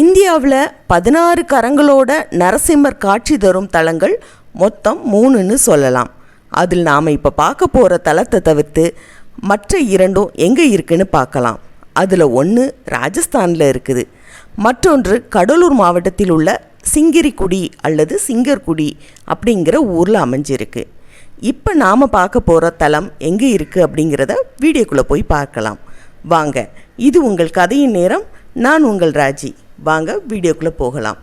இந்தியாவில் பதினாறு கரங்களோட நரசிம்மர் காட்சி தரும் தலங்கள் மொத்தம் மூணுன்னு சொல்லலாம். அதில் நாம் இப்போ பார்க்க போகிற தலத்தை தவிர்த்து மற்ற இரண்டும் எங்கே இருக்குன்னு பார்க்கலாம். அதில் ஒன்று ராஜஸ்தானில் இருக்குது. மற்றொன்று கடலூர் மாவட்டத்தில் உள்ள சிங்கிரிக்குடி அல்லது சிங்கர்குடி அப்படிங்கிற ஊரில் அமைஞ்சிருக்கு. இப்போ நாம் பார்க்க போகிற தலம் எங்கே இருக்குது அப்படிங்கிறத வீடியோக்குள்ளே போய் பார்க்கலாம். வாங்க இது உங்கள் கதையின் நேரம். நான் உங்கள் ராஜி. வாங்க வீடியோக்குள்ளே போகலாம்.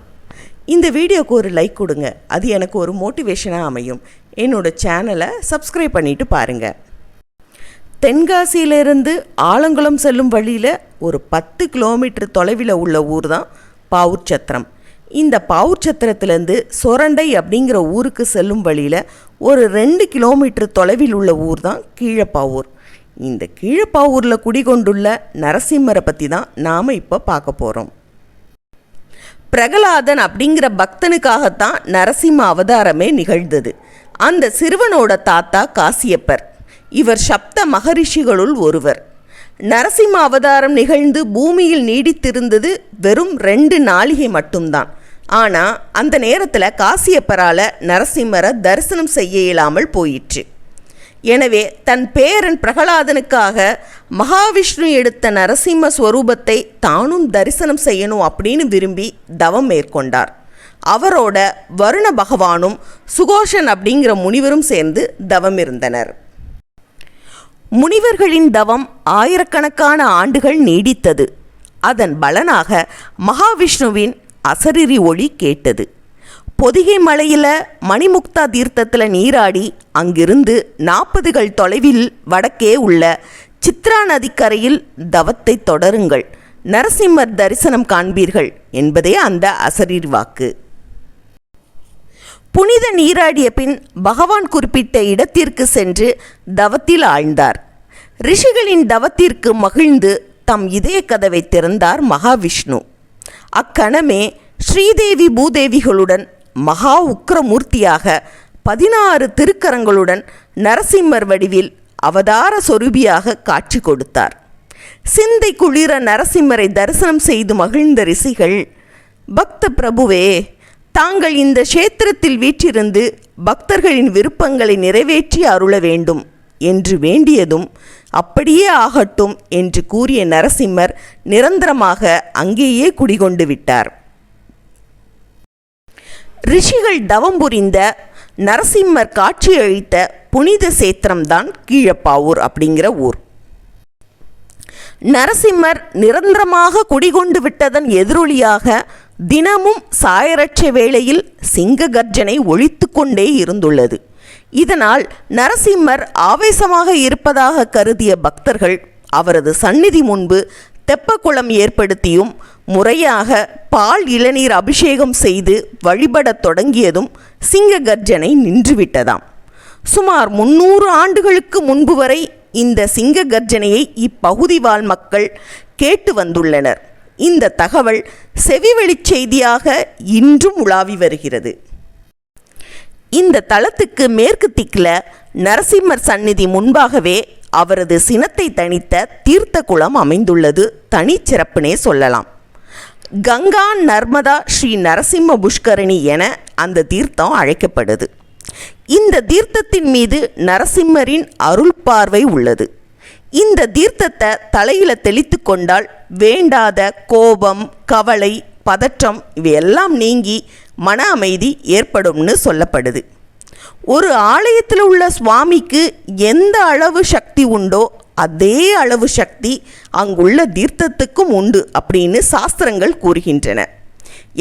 இந்த வீடியோக்கு ஒரு லைக் கொடுங்க. அது எனக்கு ஒரு மோட்டிவேஷனாக அமையும். என்னோடய சேனலை சப்ஸ்கிரைப் பண்ணிவிட்டு பாருங்கள் தென்காசியிலிருந்து ஆலங்குளம் செல்லும் வழியில் ஒரு பத்து கிலோமீட்டர் தொலைவில் உள்ள ஊர் தான் பாவூர் சத்திரம் இந்த பாவூர் சத்திரத்துலேருந்து சொரண்டை அப்படிங்கிற ஊருக்கு செல்லும் வழியில் ஒரு ரெண்டு கிலோமீட்டர் தொலைவில் உள்ள ஊர் தான் கீழப்பாவூர். இந்த கீழப்பாவூரில் குடிகொண்டுள்ள நரசிம்மரை பற்றி தான் நாம் இப்போ பார்க்க போகிறோம் பிரகலாதன் அப்படிங்கிற பக்தனுக்காகத்தான் நரசிம்ம அவதாரமே நிகழ்ந்தது. அந்த சிறுவனோட தாத்தா காசியப்பர். இவர் சப்த மகரிஷிகளுள் ஒருவர். நரசிம்ம அவதாரம் நிகழ்ந்து பூமியில் நீடித்திருந்தது வெறும் ரெண்டு நாளிகை மட்டும்தான். ஆனால் அந்த நேரத்தில் காசியப்பரால் நரசிம்மரை தரிசனம் செய்ய இயலாமல் போயிற்று. எனவே தன் பேரன் பிரகலாதனுக்காக மகாவிஷ்ணு எடுத்த நரசிம்ம ஸ்வரூபத்தை தானும் தரிசனம் செய்யணும் அப்படின்னு விரும்பி தவம் மேற்கொண்டார். அவரோட வருண பகவானும் சுகோஷன் அப்படிங்கிற முனிவரும் சேர்ந்து தவம் இருந்தனர். முனிவர்களின் தவம் ஆயிரக்கணக்கான ஆண்டுகள் நீடித்தது. அதன் பலனாக மகாவிஷ்ணுவின் அசரிரி ஒளி கேட்டது. பொதிகை மலையில் மணிமுக்தா தீர்த்தத்தில் நீராடி அங்கிருந்து நாற்பதுகள் தொலைவில் வடக்கே உள்ள சித்ரா நதிக்கரையில் தவத்தை தொடருங்கள். நரசிம்மர் தரிசனம் காண்பீர்கள் என்பதே அந்த அசரீர் வாக்கு. புனித நீராடிய பின் பகவான் குறிப்பிட்ட இடத்திற்கு சென்று தவத்தில் ஆழ்ந்தார். ரிஷிகளின் தவத்திற்கு மகிழ்ந்து தம் இதய கதவை திறந்தார் மகாவிஷ்ணு. அக்கணமே ஸ்ரீதேவி பூதேவிகளுடன் மகா உக்கிரமூர்த்தியாக பதினாறு திருக்கரங்களுடன் நரசிம்மர் வடிவில் அவதார சொருபியாக காட்சி கொடுத்தார். சிந்தை குளிர நரசிம்மரை தரிசனம் செய்து மகிழ்ந்த ரிஷிகள் பக்த பிரபுவே தாங்கள் இந்த க்ஷேத்திரத்தில் வீற்றிருந்து பக்தர்களின் விருப்பங்களை நிறைவேற்றி அருள வேண்டும் என்று வேண்டியதும் அப்படியே ஆகட்டும் என்று கூறிய நரசிம்மர் நிரந்தரமாக அங்கேயே குடிகொண்டு விட்டார். ரிஷிகள் தவம் புரிந்த நரசிம்மர் காட்சியளித்த புனித சேத்திரம்தான் கீழப்பாவூர் அப்படிங்கிற ஊர். நரசிம்மர் நிரந்தரமாக குடிகொண்டு விட்டதன் எதிரொலியாக தினமும் சாயரட்ச வேளையில் சிங்க கர்ஜனை ஒழித்து கொண்டே இருந்துள்ளது. இதனால் நரசிம்மர் ஆவேசமாக இருப்பதாக கருதிய பக்தர்கள் அவரது சந்நிதி முன்பு தெப்பக்குளம் ஏற்படுத்தியும் முறையாக பால் இளநீர் அபிஷேகம் செய்து வழிபடத் தொடங்கியதும் சிங்க கர்ஜனை நின்றுவிட்டதாம். சுமார் முன்னூறு ஆண்டுகளுக்கு முன்பு வரை இந்த சிங்க கர்ஜனையை இப்பகுதி வாழ் மக்கள் கேட்டு வந்துள்ளனர். இந்த தகவல் செவிவெளிச் செய்தியாக இன்றும் உலாவி வருகிறது. இந்த தளத்துக்கு மேற்கு திக்கில் நரசிம்மர் சந்நிதி முன்பாகவே அவரது சினத்தை தணித்த தீர்த்த குளம் அமைந்துள்ளது தனிச்சிறப்புனே சொல்லலாம். கங்கா நர்மதா ஸ்ரீ நரசிம்ம புஷ்கரணி என அந்த தீர்த்தம் அழைக்கப்படுது. இந்த தீர்த்தத்தின் மீது நரசிம்மரின் அருள் பார்வை உள்ளது. இந்த தீர்த்தத்தை தலையில தெளித்து கொண்டால் வேண்டாத கோபம் கவலை பதற்றம் இவையெல்லாம் நீங்கி மன அமைதி ஏற்படும்னு சொல்லப்படுது. ஒரு ஆலயத்தில் உள்ள சுவாமிக்கு எந்த அளவு சக்தி உண்டோ அதே அளவு சக்தி அங்குள்ள தீர்த்தத்துக்கும் உண்டு அப்படின்னு சாஸ்திரங்கள் கூறுகின்றன.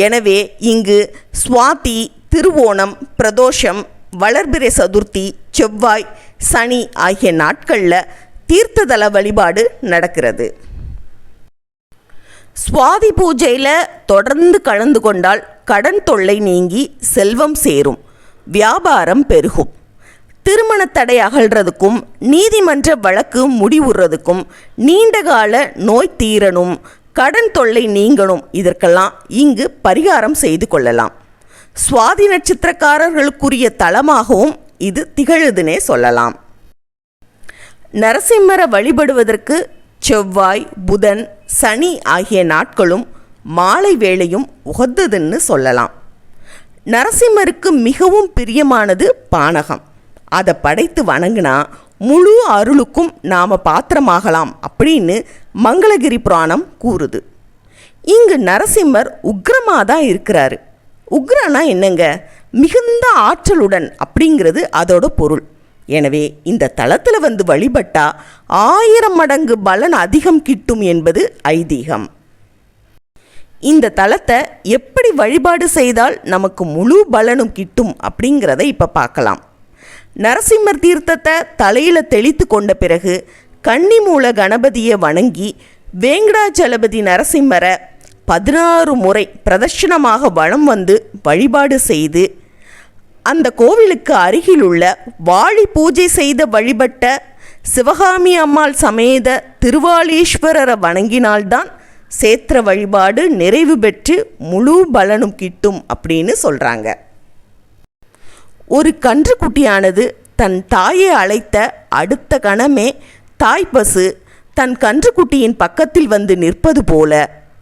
எனவே இங்கு சுவாதி திருவோணம் பிரதோஷம் வளர்பிறை சதுர்த்தி செவ்வாய் சனி ஆகிய நாட்களில் தீர்த்ததல வழிபாடு நடக்கிறது. சுவாதி பூஜையில் தொடர்ந்து கலந்து கொண்டால் கடன் தொல்லை நீங்கி செல்வம் சேரும் வியாபாரம் பெருகும். திருமண தடை அகழ்றதுக்கும் நீதிமன்ற வழக்கு முடிவுறதுக்கும் நீண்டகால நோய் தீரணும் கடன் தொல்லை நீங்கணும் இதற்கெல்லாம் இங்கு பரிகாரம் செய்து கொள்ளலாம். சுவாதி நட்சத்திரக்காரர்களுக்குரிய தலமாகவும் இது திகழுதுனே சொல்லலாம். நரசிம்மரை வழிபடுவதற்கு செவ்வாய் புதன் சனி ஆகிய நாட்களும் மாலை வேளையும் உகந்ததுன்னு சொல்லலாம். நரசிம்மருக்கு மிகவும் பிரியமானது பானகம். அதை படைத்து வணங்கினா முழு அருளுக்கும் நாம் பாத்திரமாகலாம் அப்படின்னு மங்களகிரி புராணம் கூறுது. இங்கு நரசிம்மர் உக்ரமாக தான் இருக்கிறாரு. உக்ரானா என்னங்க? மிகுந்த ஆற்றலுடன் அப்படிங்கிறது அதோட பொருள். எனவே இந்த தளத்தில் வந்து வழிபட்டா ஆயிரம் மடங்கு பலன் அதிகம் கிட்டும் என்பது ஐதீகம். இந்த தலத்தை எப்படி வழிபாடு செய்தால் நமக்கு முழு பலனும் கிட்டும் அப்படிங்கிறத இப்போ பார்க்கலாம். நரசிம்மர் தீர்த்தத்தை தலையில் தெளித்து கொண்ட பிறகு கன்னிமூல கணபதியை வணங்கி வேங்கடாச்சலபதி நரசிம்மரை பதினாறு முறை பிரதட்சிணமாக வலம் வந்து வழிபாடு செய்து அந்த கோவிலுக்கு அருகிலுள்ள வாழி பூஜை செய்த வழிபட்ட சிவகாமி அம்மாள் சமேத திருவாலீஸ்வரரை வணங்கினால்தான் சேத்திர வழிபாடு நிறைவு பெற்று முழு பலனும் கிட்டும் அப்படின்னு சொல்கிறாங்க ஒரு கன்றுக்குட்டியானது தன் தாயை அழைத்த அடுத்த கணமே தாய்ப்பசு தன் கன்றுக்குட்டியின் பக்கத்தில் வந்து நிற்பது போல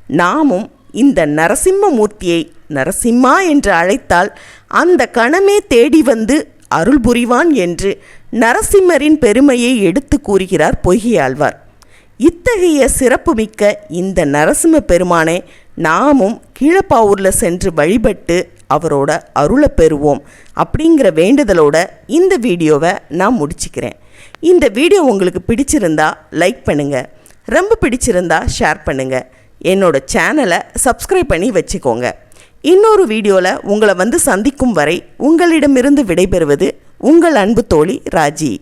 நாமும் இந்த நரசிம்ம மூர்த்தியை நரசிம்மா என்று அழைத்தால் அந்த கணமே தேடி வந்து அருள் புரிவான் என்று நரசிம்மரின் பெருமையை எடுத்து கூறுகிறார் பொய்கையாழ்வார். இத்தகைய சிறப்புமிக்க இந்த நரசிம்ம பெருமானை நாமும் கீழப்பாவூரில் சென்று வழிபட்டு அவரோட அருளை பெறுவோம் அப்படிங்கிற வேண்டுதலோட இந்த வீடியோவை நான் முடிச்சுக்கிறேன். இந்த வீடியோ உங்களுக்கு பிடிச்சிருந்தா லைக் பண்ணுங்கள் ரொம்ப பிடிச்சிருந்தா ஷேர் பண்ணுங்கள் என்னோட சேனலை சப்ஸ்கிரைப் பண்ணி வச்சுக்கோங்க. இன்னொரு வீடியோவில் உங்களை வந்து சந்திக்கும் வரை உங்களிடமிருந்து விடைபெறுவது உங்கள் அன்பு தோழி ராஜி.